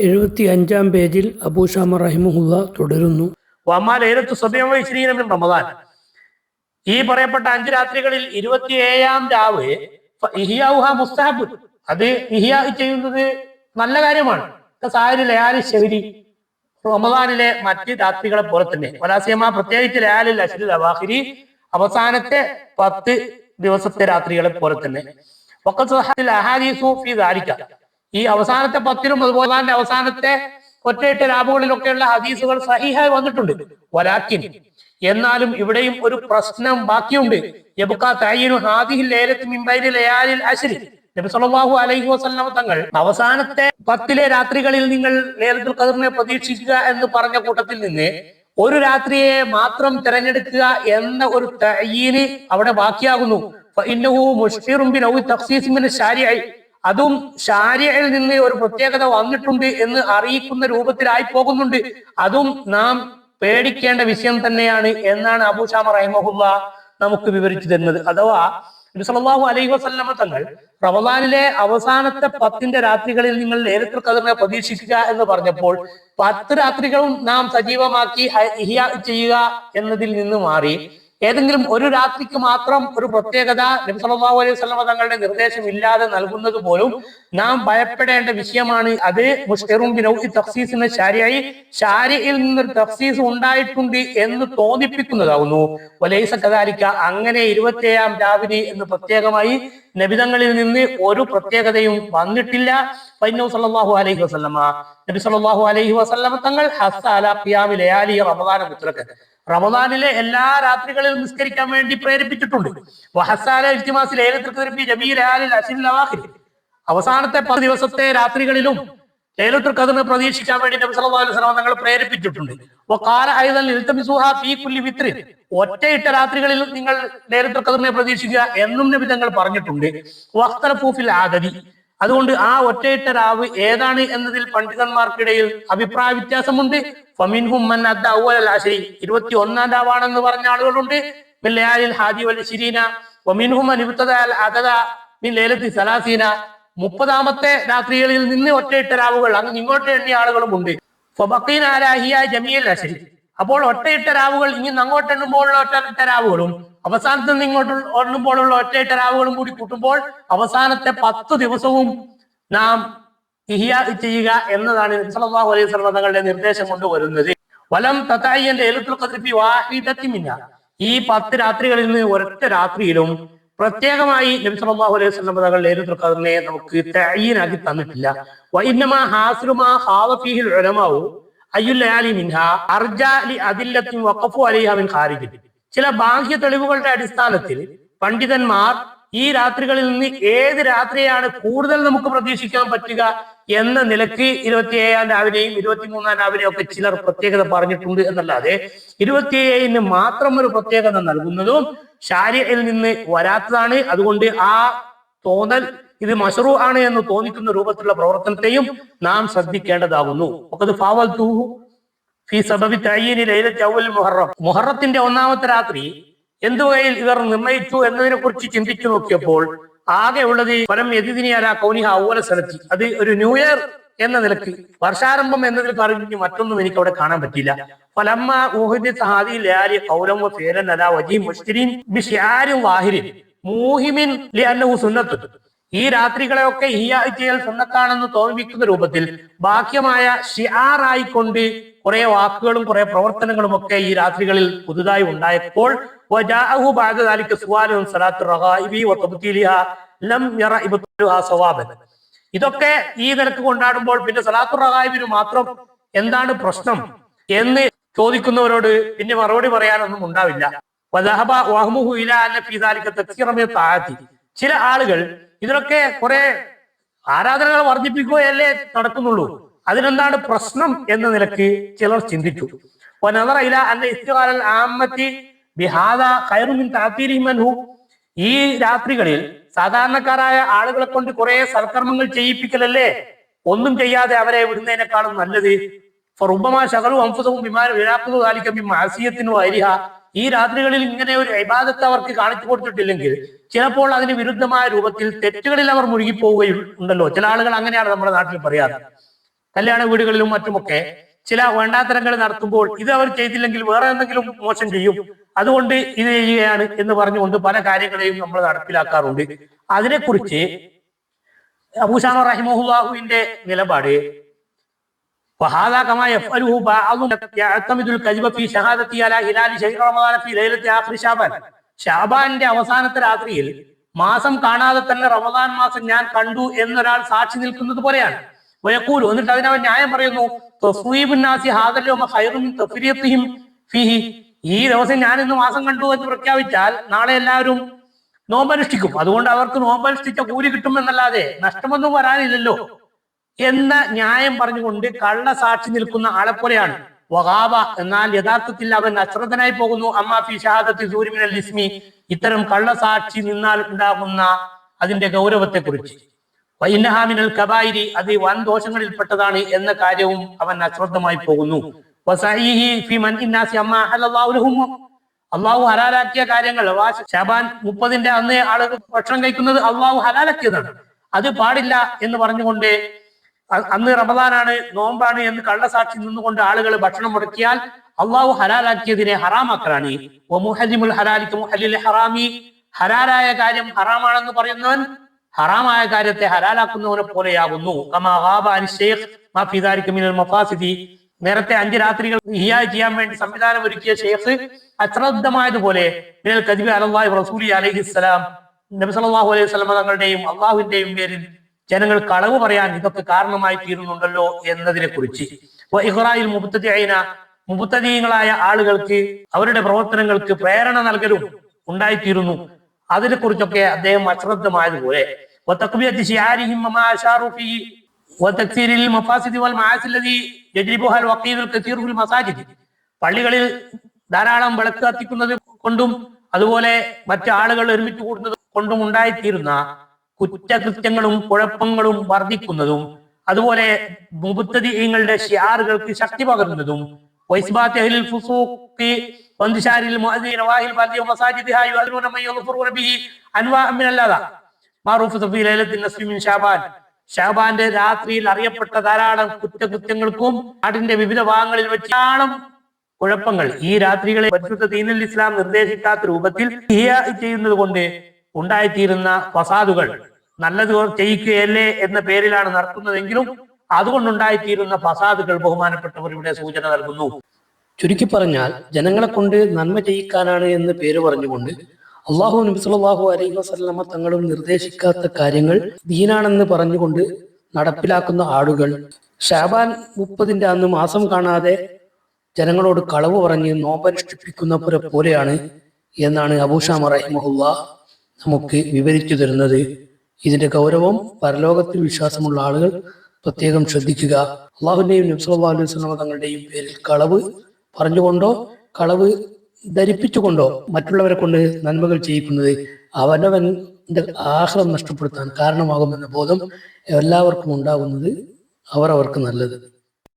എഴുപത്തി അഞ്ചാം പേജിൽ അബൂഷാമ റഹിമുല്ല തുടരുന്നു. സബിയം റമദാൻ. ഈ പറയപ്പെട്ട അഞ്ച് രാത്രികളിൽ ഇരുപത്തിയേഴാം രാവ് മുസ്തഹബ്. അത് ഇഹിയ ചെയ്യുന്നത് നല്ല കാര്യമാണ്. ലയാലി ശബരി. റമദാനിലെ മറ്റ് രാത്രികളെ പോലെ തന്നെ. വലാസിയമ പ്രത്യേകിച്ച് ലയാലിൽ അശ്രിൽ അവാഹിരി അവസാനത്തെ പത്ത് ദിവസത്തെ രാത്രികളെ പോലെ തന്നെ. ഈ അവസാനത്തെ പത്തിനും അതുപോലെ തന്നെ അവസാനത്തെ ഒറ്റയിട്ട് ലാബുകളിലൊക്കെയുള്ള ഹദീസുകൾ സഹിഹായി വന്നിട്ടുണ്ട്. വലാക്കിൻ. എന്നാലും ഇവിടെയും ഒരു പ്രശ്നം ബാക്കിയുണ്ട്. യബ്കാ തഅയ്യിനു ഹാദിഹിൽ ലൈലത്തി മിൻ ബൈനി ലയാലിൽ അശ്രി. നബി സല്ലല്ലാഹു അലൈഹി വസല്ലമ തങ്ങൾ അവസാനത്തെ പത്തിലെ രാത്രികളിൽ നിങ്ങൾ ലേലത്തുൽ ഖദറിനെ പ്രതീക്ഷിക്കുക എന്ന് പറഞ്ഞ കൂട്ടത്തിൽ നിന്ന് ഒരു രാത്രിയെ മാത്രം തിരഞ്ഞെടുക്കുക എന്ന ഒരു തയ്യീന് അവിടെ ബാക്കിയാകുന്നു. അതും ഷാരിയയിൽ നിന്ന് ഒരു പ്രത്യേകത വന്നിട്ടുണ്ട് എന്ന് അറിയിക്കുന്ന രൂപത്തിലായി പോകുന്നുണ്ട്. അതും നാം പേടിക്കേണ്ട വിഷയം തന്നെയാണ് എന്നാണ് അബൂഷാമ റഹിമഹുല്ല നമുക്ക് വിവരിച്ചു തരുന്നത്. അഥവാ നബി അലൈഹി വസല്ലമ തങ്ങൾ റമദാനിലെ അവസാനത്തെ പത്തിന്റെ രാത്രികളിൽ നിങ്ങൾ നേരത്തെ കതിറിനെ പ്രതീക്ഷിക്കുക എന്ന് പറഞ്ഞപ്പോൾ പത്ത് രാത്രികളും നാം സജീവമാക്കി ചെയ്യുക എന്നതിൽ നിന്ന് മാറി. ഏതെങ്കിലും ഒരു രാത്രിക്ക് മാത്രം ഒരു പ്രത്യേകത നബി സല്ലല്ലാഹു അലൈഹി തങ്ങളുടെ നിർദ്ദേശം ഇല്ലാതെ നൽകുന്നത് പോലും നാം ഭയപ്പെടേണ്ട വിഷയമാണ്. അത് മുഷ്തിറും ബിനൗഇ തഖ്സീസിന് ശാരിയായി ശാരിയിൽ നിന്നൊരു തഫ്സീസ് ഉണ്ടായിട്ടുണ്ട് എന്ന് തോന്നിപ്പിക്കുന്നതാകുന്നു വലൈസ കദാലിക്ക അങ്ങനെ ഇരുപത്തിയേഴാം രാവിലെ എന്ന് പ്രത്യേകമായി നബിതങ്ങളിൽ നിന്ന് ഒരു പ്രത്യേകതയും വന്നിട്ടില്ല. ഫൈനു സല്ലല്ലാഹു അലൈഹി വസല്ലമ. നബി സല്ലല്ലാഹു അലൈഹി വസല്ലമ തങ്ങൾ ഹസ്സ അല ഖിയാമി ലയാലി റമദാന മുത്തലക്ക് റമദാനിലെ എല്ലാ രാത്രികളിലും നിസ്കരിക്കാൻ വേണ്ടി പ്രേരിപ്പിച്ചിട്ടുണ്ട്. അവസാനത്തെ പത്ത് ദിവസത്തെ രാത്രികളിലും ലൈലത്തുൽ പ്രതീക്ഷിക്കാൻ വേണ്ടി നബി സല്ലല്ലാഹു അലൈഹി തങ്ങൾ പ്രേരിപ്പിച്ചിട്ടുണ്ട്. ഫീ കുല്ലി വിത്രി. ഒറ്റയിട്ട രാത്രികളിൽ നിങ്ങൾ ലൈലത്തുൽ ഖദറിനെ പ്രതീക്ഷിക്കുക എന്നും നബി തങ്ങൾ പറഞ്ഞിട്ടുണ്ട്. വഖ്തലഫു ഫിൽ അതുകൊണ്ട് ആ ഒറ്റയിട്ട രാവ് ഏതാണ് എന്നതിൽ പണ്ഡിതന്മാർക്കിടയിൽ അഭിപ്രായ വ്യത്യാസമുണ്ട്. ഫമിൻഹും മൻ അദ്ദ അവ്വലൽ അശ്രി. ഇരുപത്തി ഒന്നാം രാവാണെന്ന് പറഞ്ഞ ആളുകളുണ്ട്. മിൻ ലയാലിൽ ഹാദി വൽ സലാസീന. മുപ്പതാമത്തെ രാത്രികളിൽ നിന്ന് ഒറ്റയിട്ട രാവുകൾ അങ്ങ് ഇങ്ങോട്ട് എണ്ണിയ ആളുകളും ഉണ്ട് ഫബഖീന ആരാഹിയ ഹിയ ജമീൽ അശ്രി. അപ്പോൾ ഒറ്റയിട്ട രാവുകൾ ഇനി അങ്ങോട്ട് എണ്ണുമ്പോഴുള്ള ഒറ്റയിട്ട രാവുകളും അവസാനത്ത് നിന്ന് ഇങ്ങോട്ട് എണ്ണുമ്പോഴുള്ള ഒറ്റയിട്ട രാവുകളും കൂടി കൂട്ടുമ്പോൾ അവസാനത്തെ പത്ത് ദിവസവും നാം ഇഹിയ ചെയ്യുക എന്നതാണ് സല്ലല്ലാഹു അലൈഹി വസല്ലം തങ്ങളുടെ നിർദ്ദേശം കൊണ്ടുവരുന്നത് വലം തത്തായിന്റെ എലുത്തുൽ കതിർപ്പി ഫി വാഹിദത്തി മിന്ന. ഈ പത്ത് രാത്രികളിൽ നിന്ന് ഒരൊറ്റ രാത്രിയിലും പ്രത്യേകമായി നബി സല്ലല്ലാഹു അലൈഹി വസല്ലം തങ്ങൾ ലൈലത്തുൽ ഖദറിനെ നമുക്ക് തഅയ്യീനാക്കി തന്നിട്ടില്ല. വഇന്നമാ ഹാസിറുമാ ഖാവ ഫീഹിൽ ഉലമാഉ. ചില ബാഹ്യ തെളിവുകളുടെ അടിസ്ഥാനത്തിൽ പണ്ഡിതന്മാർ ഈ രാത്രികളിൽ നിന്ന് ഏത് രാത്രിയാണ് കൂടുതൽ നമുക്ക് പ്രതീക്ഷിക്കാൻ പറ്റുക എന്ന നിലയ്ക്ക് ഇരുപത്തിയേഴാം രാവിലെയും ഇരുപത്തിമൂന്നാം രാവിലെയും ഒക്കെ ചിലർ പ്രത്യേകത പറഞ്ഞിട്ടുണ്ട് എന്നല്ലാതെ ഇരുപത്തിയേഴിന് മാത്രം ഒരു പ്രത്യേകത നൽകുന്നതും ഷാരിയയിൽ നിന്ന് വരാത്തതാണ്. അതുകൊണ്ട് ആ തോന്നൽ ഇത് മഷറു ആണ് എന്ന് തോന്നിക്കുന്ന രൂപത്തിലുള്ള പ്രവർത്തനത്തെയും നാം ശ്രദ്ധിക്കേണ്ടതാകുന്നു മുഹറത്തിന്റെ ഒന്നാമത്തെ രാത്രി എന്തു വകയിൽ ഇവർ നിർണയിച്ചു എന്നതിനെ കുറിച്ച് ചിന്തിച്ചു നോക്കിയപ്പോൾ ആകെ ഉള്ളത് ഫലം എതിദിനിയാല കൗനിഹ ഔവല സ്ഥലത്തി അത് ഒരു ന്യൂ ഇയർ എന്ന നിലയ്ക്ക് വർഷാരംഭം എന്നതിൽ പറഞ്ഞ് മറ്റൊന്നും എനിക്ക് അവിടെ കാണാൻ പറ്റില്ല ഫലമ്മ സഹാദി അല വജി വാഹിരിൻ. മൂഹിമിൻ ലി സുന്നത്ത് ഈ രാത്രികളെയൊക്കെ ഹിയാഴ്ചയിൽ സുന്നത്താണെന്ന് തോന്നിപ്പിക്കുന്ന രൂപത്തിൽ ബാഹ്യമായ ഷിയാറായിക്കൊണ്ട് കുറെ വാക്കുകളും കുറെ പ്രവർത്തനങ്ങളും ഒക്കെ ഈ രാത്രികളിൽ പുതുതായി ഉണ്ടായപ്പോൾ ഇതൊക്കെ ഈ നിലയ്ക്ക് കൊണ്ടാടുമ്പോൾ പിന്നെ സലാത്തു റഹായിബിന് മാത്രം എന്താണ് പ്രശ്നം എന്ന് ചോദിക്കുന്നവരോട് പിന്നെ മറുപടി പറയാനൊന്നും ഉണ്ടാവില്ല. ചില ആളുകൾ ഇതിനൊക്കെ കുറെ ആരാധനകൾ വർദ്ധിപ്പിക്കുകയല്ലേ നടക്കുന്നുള്ളൂ. അതിനെന്താണ് പ്രശ്നം എന്ന നിലയ്ക്ക് ചിലർ ചിന്തിച്ചു. ഈ രാത്രികളിൽ സാധാരണക്കാരായ ആളുകളെ കൊണ്ട് കുറെ സൽക്കർമ്മങ്ങൾ ചെയ്യിപ്പിക്കലല്ലേ? ഒന്നും ചെയ്യാതെ അവരെ വിടുന്നതിനേക്കാളും നല്ലത് ഈ രാത്രികളിൽ ഇങ്ങനെ ഒരു ഇബാദത്ത് അവർക്ക് കാണിച്ചു കൊടുത്തിട്ടില്ലെങ്കിൽ ചിലപ്പോൾ അതിന് വിരുദ്ധമായ രൂപത്തിൽ തെറ്റുകളിൽ അവർ മുഴുകിപ്പോവുകയും ഉണ്ടല്ലോ. ചില ആളുകൾ അങ്ങനെയാണ് നമ്മുടെ നാട്ടിൽ പറയാറ്. കല്യാണ വീടുകളിലും മറ്റുമൊക്കെ ചില വേണ്ടാത്തരങ്ങൾ നടത്തുമ്പോൾ ഇത് അവർ ചെയ്തില്ലെങ്കിൽ വേറെ എന്തെങ്കിലും മോശം ചെയ്യും. അതുകൊണ്ട് ഇത് ചെയ്യുകയാണ് എന്ന് പറഞ്ഞുകൊണ്ട് പല കാര്യങ്ങളെയും നമ്മൾ നടപ്പിലാക്കാറുണ്ട്. അതിനെക്കുറിച്ച് അബൂസാമ റഹിമഹുല്ലാഹുവിന്റെ നിലപാട് وهذا كما يفعله بعض يعتمد الكذب في شهادتي على هلال شهر رمضان في ليلة آخر شعبان ഷാബാന്റെ അവസാനത്തെ രാത്രിയിൽ മാസം കാണാതെ തന്നെ റമദാൻ മാസം ഞാൻ കണ്ടു എന്നൊരാൾ സാക്ഷി നിൽക്കുന്നത് പോലെയാണ് വയക്കൂലു എന്നിട്ട് അതിനവൻ ന്യായം പറയുന്നു തസ്വീബുൻ നാസി ഹാദൽ യൗമ ഖൈറും മിൻ തഫ്രിയത്തിഹിം ഫീഹി ഈ ദിവസം ഞാൻ ഇന്ന് മാസം കണ്ടു എന്ന് പ്രഖ്യാപിച്ചാൽ നാളെ എല്ലാവരും നോമ്പനുഷ്ഠിക്കും അതുകൊണ്ട് അവർക്ക് നോമ്പനുഷ്ഠിച്ച കൂലി കിട്ടുമെന്നല്ലാതെ നഷ്ടമൊന്നും വരാനില്ലല്ലോ എന്ന ന്യായം പറഞ്ഞുകൊണ്ട് കള്ള സാക്ഷി നിൽക്കുന്ന ആളെ പോലെയാണ് വഹാബ എന്നാൽ യഥാർത്ഥത്തിൽ അവൻ അശ്രദ്ധനായി പോകുന്നു. അമ്മാഫി ഷഹാദത്തി സൂര്യമിനൽ ഇസ്മി. ഇത്തരം കള്ള സാക്ഷി നിന്നാൽ ഉണ്ടാകുന്ന അതിന്റെ ഗൗരവത്തെ കുറിച്ച് വൈനഹാമിനൽ കബായിരി. അത് വൻ ദോഷങ്ങളിൽപ്പെട്ടതാണ് എന്ന കാര്യവും അവൻ അശ്രദ്ധമായി പോകുന്നു. അള്ളാഹു ഹലാലാക്കിയ കാര്യങ്ങൾ. ഷബാൻ മുപ്പതിന്റെ അന്ന് ആളുകൾ ഭക്ഷണം കഴിക്കുന്നത് അള്ളാഹു ഹലാലാക്കിയതാണ്. അത് പാടില്ല എന്ന് പറഞ്ഞുകൊണ്ട് അന്ന് റമദാനാണ് നോമ്പാണ് എന്ന് കള്ളസാക്ഷി നിന്നുകൊണ്ട് ആളുകൾ ഭക്ഷണം മുടക്കിയാൽ അള്ളാഹു ഹലാലാക്കിയതിനെ ഹറാമാക്കലാണ്. ഹറാമി. ഹലാലായ കാര്യം ഹറാമാണെന്ന് പറയുന്നവൻ ഹറാമായ കാര്യത്തെ ഹലാലാക്കുന്നവനെ പോലെയാകുന്നു. നേരത്തെ അഞ്ച് രാത്രികൾ ഹിയായി ചെയ്യാൻ വേണ്ടി സംവിധാനം ഒരുക്കിയ ഷെയ്ഖ് അശ്രദ്ധമായതുപോലെ മിനൽ കദിബി അലല്ലാഹി റസൂലി അലൈഹി സ്വലമ തങ്ങളുടെയും അള്ളാഹുവിന്റെയും പേരിൽ ജനങ്ങൾ കളവ് പറയാൻ ഇതൊക്കെ കാരണമായി തീരുന്നുണ്ടല്ലോ എന്നതിനെ കുറിച്ച് ഇഹ്റായിൽ മുബത്തതിയന മുബത്തദീയങ്ങളായ ആളുകൾക്ക് അവരുടെ പ്രവർത്തനങ്ങൾക്ക് പ്രേരണ നൽകലും ഉണ്ടായിത്തീരുന്നു. അതിനെ കുറിച്ചൊക്കെ അദ്ദേഹം അശ്രദ്ധമായതുപോലെ പള്ളികളിൽ ധാരാളം വിളക്ക് കത്തിക്കുന്നത് കൊണ്ടും അതുപോലെ മറ്റു ആളുകൾ ഒരുമിച്ച് കൂടുന്നത് കൊണ്ടും ഉണ്ടായിത്തീരുന്ന കുറ്റകൃത്യങ്ങളും കുഴപ്പങ്ങളും വർദ്ധിക്കുന്നതും അതുപോലെ മുബുത്തദീങ്ങളുടെ ഷിയാറുകൾക്ക് ശക്തി പകർന്നതും ഷാബാന്റെ രാത്രിയിൽ അറിയപ്പെട്ട ധാരാളം കുറ്റകൃത്യങ്ങൾക്കും നാടിന്റെ വിവിധ ഭാഗങ്ങളിൽ വെച്ചാണ് കുഴപ്പങ്ങൾ. ഈ രാത്രികളെ പരിശുദ്ധ ദീനുൽ ഇസ്ലാം നിർദ്ദേശിക്കാത്ത രൂപത്തിൽ ചെയ്യുന്നത് കൊണ്ട് ഉണ്ടായിത്തീരുന്ന ഫസാദുകൾ. നല്ലത് ചെയ്യിക്കുകയല്ലേ എന്ന പേരിലാണ് നടത്തുന്നതെങ്കിലും അതുകൊണ്ടുണ്ടായിത്തീരുന്ന ഫസാദുകൾ ബഹുമാനപ്പെട്ടവർ ഇവിടെ സൂചന നൽകുന്നു. ചുരുക്കി പറഞ്ഞാൽ ജനങ്ങളെ കൊണ്ട് നന്മ ചെയ്യിക്കാനാണ് എന്ന് പേര് പറഞ്ഞുകൊണ്ട് അള്ളാഹു നബി സല്ലല്ലാഹു അലൈഹി വസ്ലമ തങ്ങളും നിർദ്ദേശിക്കാത്ത കാര്യങ്ങൾ ദീനാണെന്ന് പറഞ്ഞുകൊണ്ട് നടപ്പിലാക്കുന്ന ആളുകൾ. ഷാബാൻ മുപ്പതിന്റെ അന്ന് മാസം കാണാതെ ജനങ്ങളോട് കളവ് പറഞ്ഞ് നോമ്പനുഷ്ഠിപ്പിക്കുന്നവരെ പോലെയാണ് എന്നാണ് അബൂഷാമ റഹിമഹുല്ല നമുക്ക് വിവരിച്ചു തരുന്നത്. ഇതിന്റെ ഗൗരവം പരലോകത്തിൽ വിശ്വാസമുള്ള ആളുകൾ പ്രത്യേകം ശ്രദ്ധിക്കുക. അള്ളാഹുവിന്റെയും നബ്സല്ലാ അലൈഹി തങ്ങളുടെയും പേരിൽ കളവ് പറഞ്ഞുകൊണ്ടോ കളവ് ധരിപ്പിച്ചുകൊണ്ടോ മറ്റുള്ളവരെ കൊണ്ട് നന്മകൾ ചെയ്യിക്കുന്നത് അവനവൻ ആഹ്ലം നഷ്ടപ്പെടുത്താൻ കാരണമാകുമെന്ന ബോധം എല്ലാവർക്കും ഉണ്ടാകുന്നത് അവർ അവർക്ക് നല്ലത്.